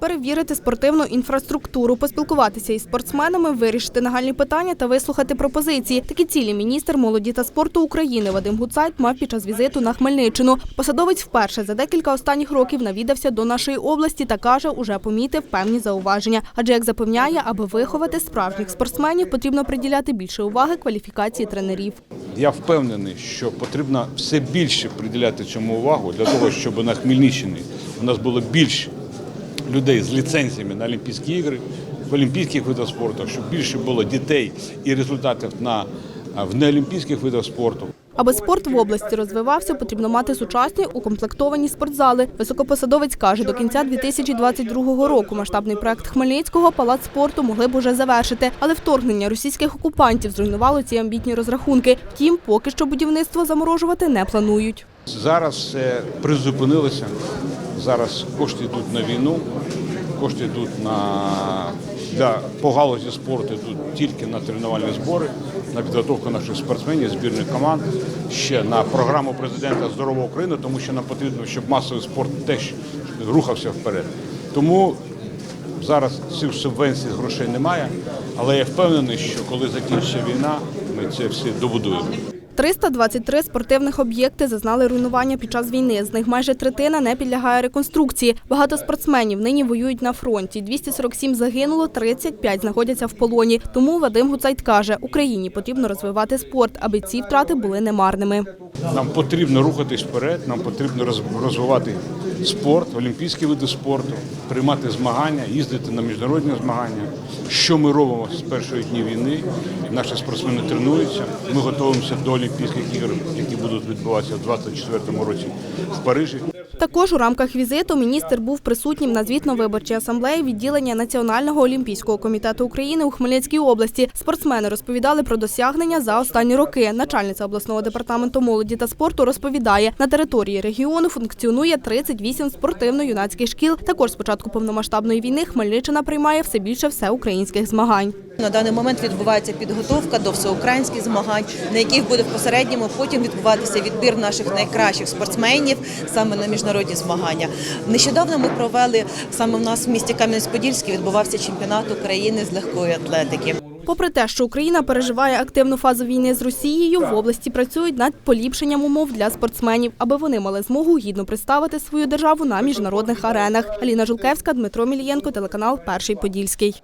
перевірити спортивну інфраструктуру, поспілкуватися із спортсменами, вирішити нагальні питання та вислухати пропозиції. Такі цілі міністр молоді та спорту України Вадим Гуцайт мав під час візиту на Хмельниччину. Посадовець вперше за декілька останніх років навідався до нашої області та каже, уже помітив певні зауваження. Адже як запевняє, аби виховати справжніх спортсменів, потрібно приділяти більше уваги кваліфікації тренерів. Я впевнений, що потрібно все більше приділяти цьому увагу для того, щоб на Хмельниччині у нас було більше людей з ліцензіями на Олімпійські ігри, в олімпійських видах спорту, щоб більше було дітей і результатів на в неолімпійських видах спорту. Аби спорт в області розвивався, потрібно мати сучасні укомплектовані спортзали. Високопосадовець каже, до кінця 2022 року масштабний проект Хмельницького палац спорту могли б уже завершити, але вторгнення російських окупантів зруйнувало ці амбітні розрахунки. Втім, поки що будівництво заморожувати не планують. Зараз все призупинилося. Зараз кошти йдуть на війну, кошти йдуть на для по галузі спорту йдуть тільки на тренувальні збори, на підготовку наших спортсменів, збірних команд, ще на програму президента Здорова Україна, тому що нам потрібно, щоб масовий спорт теж рухався вперед. Тому зараз цих субвенцій грошей немає, але я впевнений, що коли закінчиться війна, ми це все добудуємо. 323 спортивних об'єкти зазнали руйнування під час війни. З них майже третина не підлягає реконструкції. Багато спортсменів нині воюють на фронті. 247 загинуло, 35 знаходяться в полоні. Тому Вадим Гуцайт каже, Україні потрібно розвивати спорт, аби ці втрати були немарними. Нам потрібно рухатись вперед, нам потрібно розвивати спорт, олімпійські види спорту, приймати змагання, їздити на міжнародні змагання. Що ми робимо з першої дні війни? Наші спортсмени тренуються. Ми готуємося до Олімпійських ігор, які будуть відбуватися в 2024 році в Парижі. Також у рамках візиту міністр був присутнім на звітно-виборчій асамблеї відділення Національного олімпійського комітету України у Хмельницькій області. Спортсмени розповідали про досягнення за останні роки. Начальниця обласного департаменту молоді та спорту розповідає, на території регіону функціонує 38 спортивно-юнацьких шкіл. Також з початку повномасштабної війни Хмельниччина приймає все більше всеукраїнських змагань. На даний момент відбувається підготовка до всеукраїнських змагань, на яких буде в посередньому потім відбуватися відбір наших найкращих спортсменів саме на міжнародні змагання. Нещодавно ми провели саме в нас в місті Кам'янець-Подільський відбувався чемпіонат України з легкої атлетики. Попри те, що Україна переживає активну фазу війни з Росією, в області працюють над поліпшенням умов для спортсменів, аби вони мали змогу гідно представити свою державу на міжнародних аренах. Аліна Жулкевська, Дмитро Мілієнко, телеканал Перший Подільський.